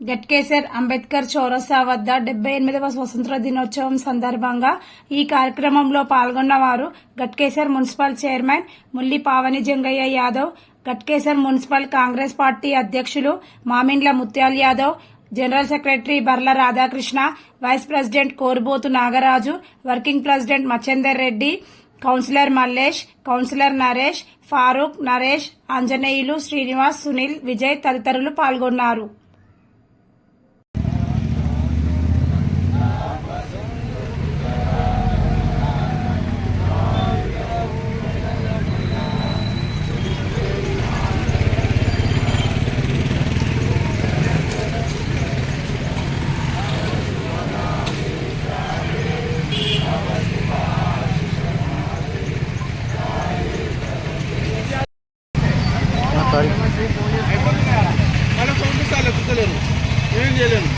గట్కేసర్ అంబేద్కర్ చౌరస్తా వద్ద డెబ్బై ఎనిమిదవ స్వతంత్ర దినోత్సవం సందర్భంగా ఈ కార్యక్రమంలో పాల్గొన్న వారు Ghatkesar municipal chairman Mulli Pavani Jangaiah Yadav Ghatkesar municipal Congress party అధ్యక్షులు Mamindla Mutyal Yadav general secretary Barla Radhakrishna vice president Korubothu Nagaraju working president Machender Reddy councillor Mallesh councillor Naresh Farooq Naresh Anjaneyulu Srinivas Sunil Vijay తదితరులు పాల్గొన్నారు. మళ్ళీ పంపిస్తాను ఎత్తుతలేరు ఏం చేయలేను